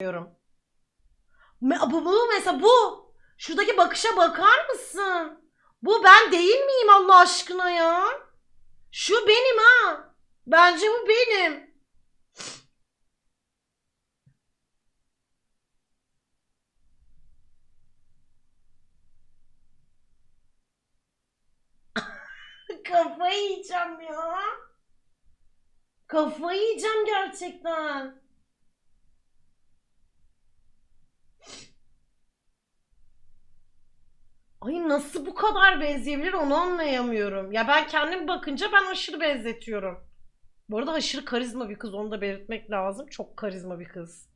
diyorum. Bu, bu mesela bu. Şuradaki bakışa bakar mısın? Bu ben değil miyim Allah aşkına ya? Şu benim ha. Bence bu benim. Kafayı yiyeceğim ya. Kafayı yiyeceğim gerçekten. Ay nasıl bu kadar benzeyebilir onu anlayamıyorum. Ya ben kendim bakınca ben aşırı benzetiyorum. Bu arada aşırı karizma bir kız onu da belirtmek lazım. Çok karizma bir kız.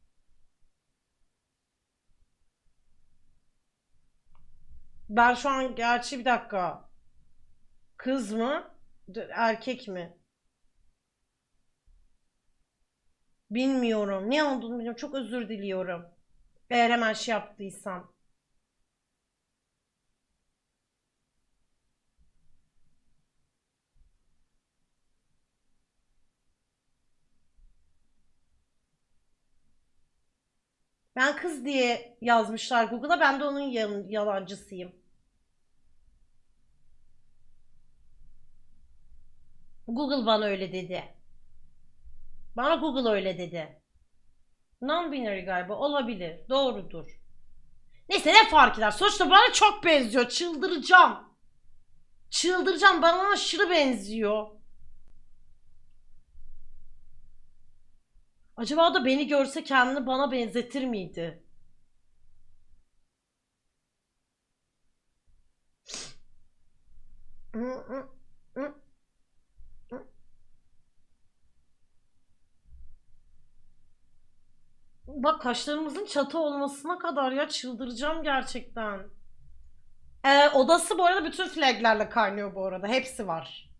Ben şu an gerçi bir dakika. Kız mı? Erkek mi? Bilmiyorum. Ne olduğunu bilmiyorum. Çok özür diliyorum. Eğer hemen şey yaptıysam. Ben kız diye yazmışlar Google'a. Ben de onun yalancısıyım. Google bana öyle dedi. Bana Google öyle dedi. Non-binary galiba olabilir. Doğrudur. Neyse ne fark eder? Sonuçta bana çok benziyor. Çıldıracağım. Çıldıracağım. Bana aşırı benziyor. Acaba da beni görse kendini bana benzetir miydi? Bak kaşlarımızın çatı olmasına kadar ya çıldıracağım gerçekten. Ee, odası bu arada bütün flaglerle kaynıyor bu arada. Hepsi var.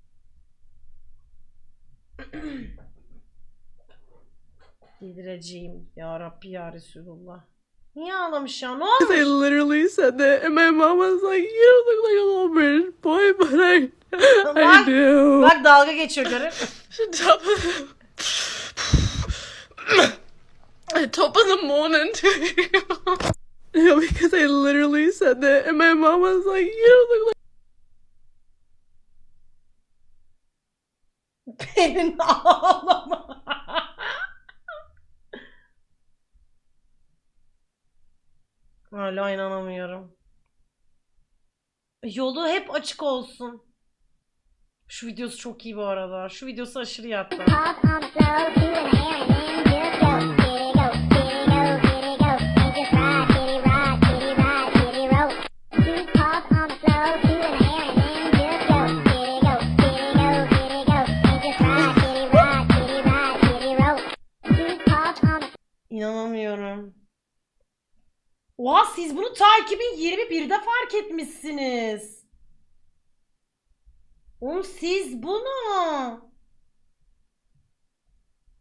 Yedireceğim ya Rabbi ya Resulullah. Niye ağlamış ya? Ne They olmuş? literally said that, and my mom was like, "You don't look like a little British boy, but I, I do." bak dalga geçiyor görüp. top of the top of the morning too. yeah, because I literally said that, and my mom was like, "You don't look like." Pelin ağlama. Hala inanamıyorum. Yolu hep açık olsun. Şu videosu çok iyi bu arada. Şu videosu aşırı iyi hatta. Oha siz bunu ta 2021'de fark etmişsiniz. Oğlum siz bunu.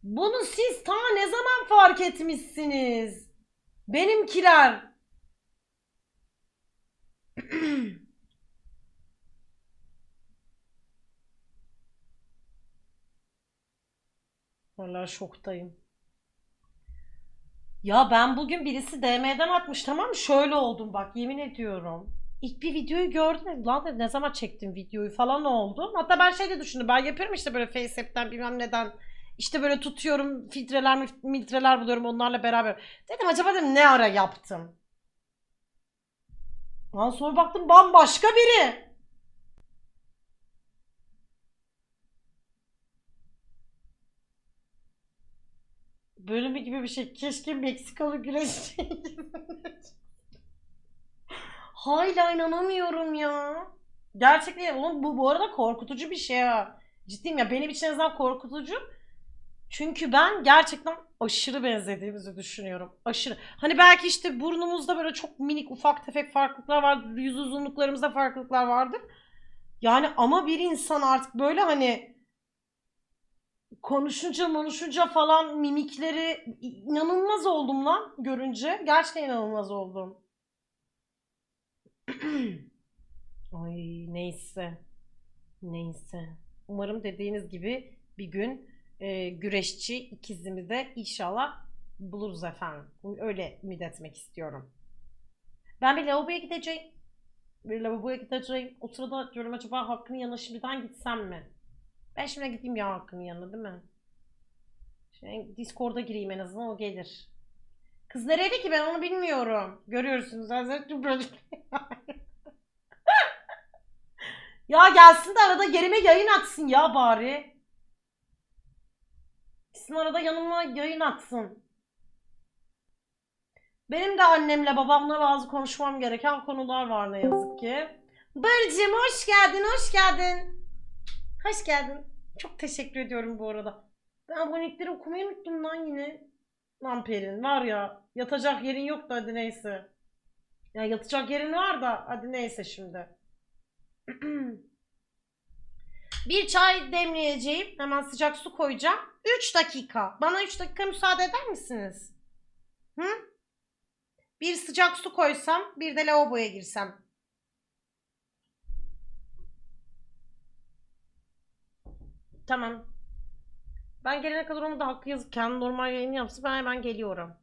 Bunu siz ta ne zaman fark etmişsiniz? Benimkiler. Vallahi şoktayım. Ya ben bugün birisi DM'den atmış tamam mı? Şöyle oldum bak yemin ediyorum. İlk bir videoyu gördüm. Lan dedim ne zaman çektim videoyu falan oldu. Hatta ben şey de düşündüm. Ben yapıyorum işte böyle FaceApp'ten bilmem neden. İşte böyle tutuyorum filtreler filtreler buluyorum onlarla beraber. Dedim acaba dedim ne ara yaptım? Lan sonra baktım bambaşka biri. Bölümü gibi bir şey. Keşke Meksikalı güreşçi. Hala inanamıyorum ya. Gerçekten oğlum bu bu arada korkutucu bir şey ha. Ciddiyim ya benim için en azından korkutucu. Çünkü ben gerçekten aşırı benzediğimizi düşünüyorum. Aşırı. Hani belki işte burnumuzda böyle çok minik ufak tefek farklılıklar vardır. Yüz uzunluklarımızda farklılıklar vardır. Yani ama bir insan artık böyle hani konuşunca konuşunca falan mimikleri inanılmaz oldum lan görünce. Gerçekten inanılmaz oldum. Ay neyse. Neyse. Umarım dediğiniz gibi bir gün e, güreşçi ikizimi de inşallah buluruz efendim. Öyle ümit etmek istiyorum. Ben bir lavaboya gideceğim. Bir lavaboya gideceğim. O sırada diyorum acaba Hakkı'nın yanına şimdiden gitsem mi? Ben şimdi gideyim ya Hakkı'nın yanına değil mi? Şimdi Discord'a gireyim en azından o gelir. Kız nerede ki ben onu bilmiyorum. Görüyorsunuz. Hazreti böyle. ya gelsin de arada yerime yayın atsın ya bari. Gitsin arada yanıma yayın atsın. Benim de annemle babamla bazı konuşmam gereken konular var ne yazık ki. Barcım hoş geldin, hoş geldin. Hoş geldin. Çok teşekkür ediyorum bu arada. Ben abonelikleri okumayı unuttum lan yine. Lan Pelin var ya yatacak yerin yok da hadi neyse. Ya yatacak yerin var da hadi neyse şimdi. Bir çay demleyeceğim. Hemen sıcak su koyacağım. 3 dakika. Bana 3 dakika müsaade eder misiniz? Hı? Bir sıcak su koysam, bir de lavaboya girsem. Tamam. Ben gelene kadar onu da hakkı yazıp kendi normal yayını yapsın. Ben hemen geliyorum.